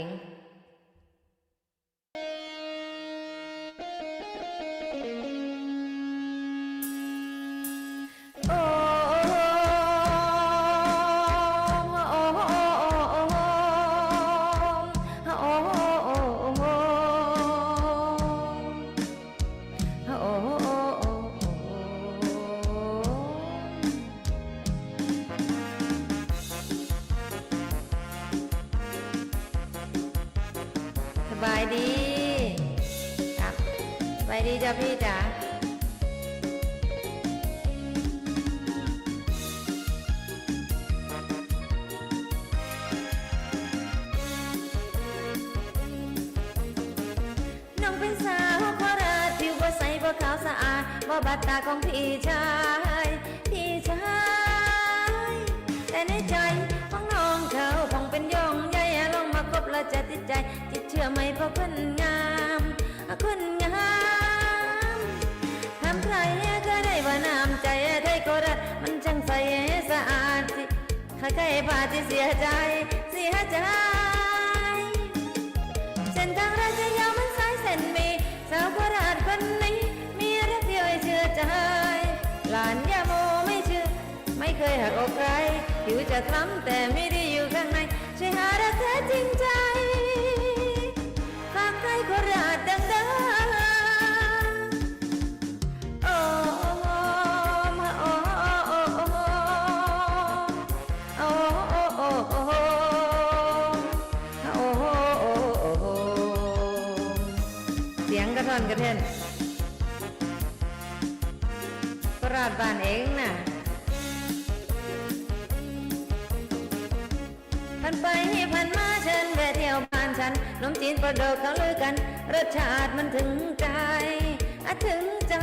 Thank you. บายดีครับสบายดีจ้ะพี่จ๋าน้องเป็นสาวโคราชผิวบ่ใสบ่ขาวสะอาดบ่บาดตาของพี่ชาย พี่ชาย แต่ในใจของน้องเขาคงเป็นยองใหญ่ลองมาคบแล้วจะติดใจ จิตเชื่อไหมเพราะคนงามคนงามทำใครก็ได้ว่าน้ำใจไทยโคราชมันจังใสสะอาดสิถ้าใครพลาดที่เสียใจ เสียใจเส้นทางราชยาวมันสายเส้นมีสาวโคราชคนนี้ มีรักเดียวให้เชื่อใจหลานยาโมไม่เชื่อ ไม่เคยหักอกใครผิวจะคล้ำแต่ไม่ได้อยู่ข้างในช่วยหารักแท้จริงใจ ยงกระท่อนกระเท่นก็ราดบ้านเองน่ะพันไปพันมาเชิญแวะเที่ยวบ้านฉันนมจีนประดกเขาลือกันรสชาติมันถึงใจอะถึงใจ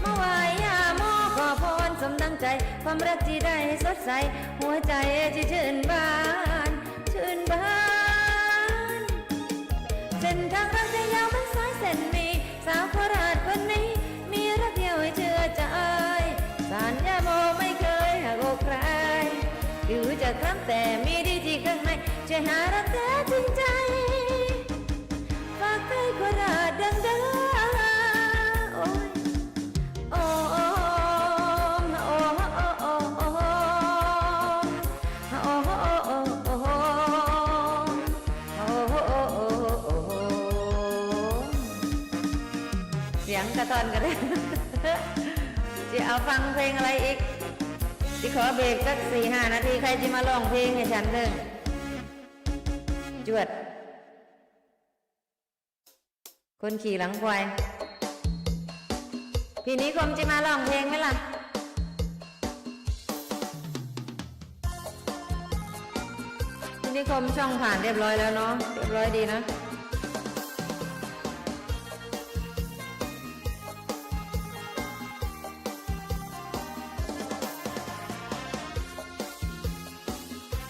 เมื่อวายยาโมขอพรสมดังใจ ความรักที่ได้สดใส หัวใจที่ชื่นบาน จะคล้ำแต่มีดีที่ข้างในช่วยหารักแท้จริงใจฝากใจโคราชดังๆโอ้ยโอ้โอ้โอ้โอ้โอ้โอ้โอ้โอ้โอ้โอ้โอ้โอ้เสียงกระตอนกันเลยจะเอาฟังเพลงอะไรอีก ที่ขอเบรกสักสี่ห้านาทีใครจะมาร้องเพลงให้ฉันเด้อจวด คนขี่หลังควายพี่นิคมจะมาร้องเพลงไหมล่ะพี่นิคมช่องผ่านเรียบร้อยแล้วเนาะเรียบร้อยดีนะ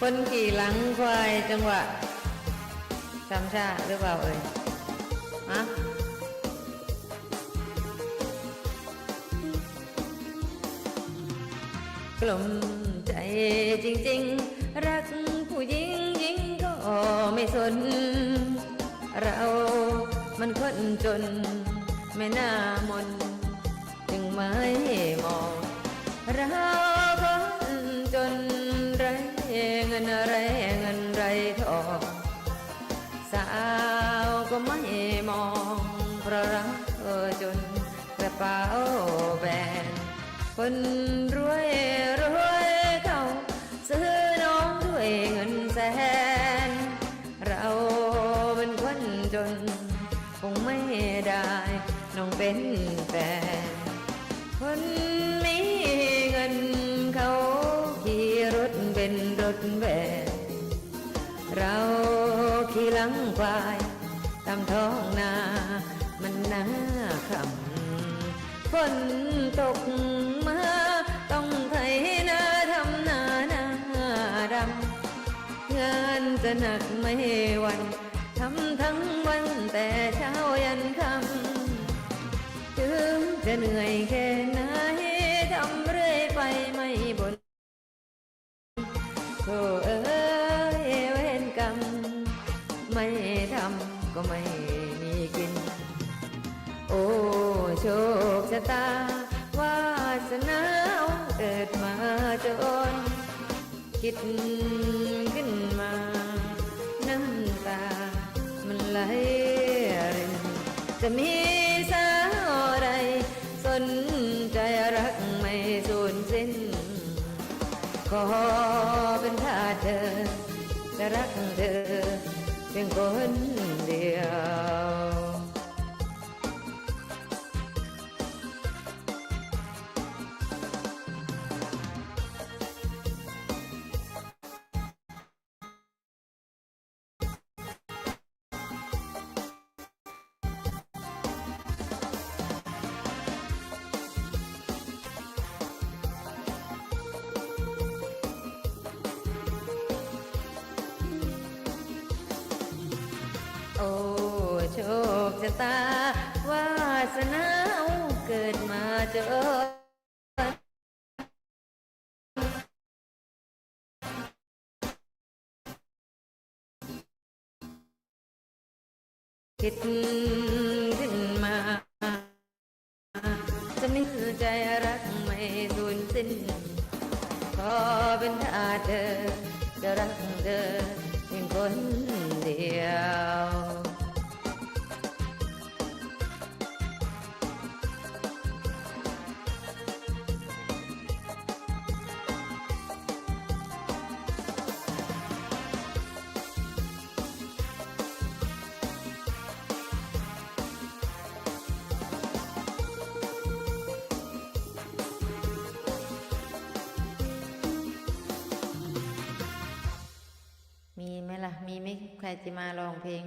คนขี่หลังควายจังหวะจำชาหรือเปล่าเอ่ยฮะกลมใจจริง ๆ รักผู้หญิงหญิงก็ไม่สน เรามันคนจน ไม่น่ามน จึงไม่มองเรา เงินไรเงินไรทองสาวก็ไม่มองเพราะรักเธอจนกระเป๋าแบนคนรวยรวยเขาซื้อน้องด้วยเงินแสน เราเป็นคนจน คงไม่ได้ น้องเป็นแฟน เป็นรถแบนเราขี่หลังควายตามท้องนา มันหน่าขำฝนตกมาต้องไถนาทำนาหน้าดำงานจะหนักไม่วันทำทั้งวันแต่เช้ายันค่ำถึงจะเหนื่อยแค่ โชคชะตาวาสนาเกิดมาจน คิดขึ้นมา น้ำตา มันไหลรินจะมีสาวใดสนใจรักไม่สูญสิ้น ขอเป็นทาเธอจะรักเธอเพียงคน ชะตาวาสนาเกิดมาเจอคิดขึ้นมาจะมีใจรักไม่สูญสิ้นขอเป็นทาเธอจะรักเธอเพียงคนเดียว ใครจะมาลองเพลง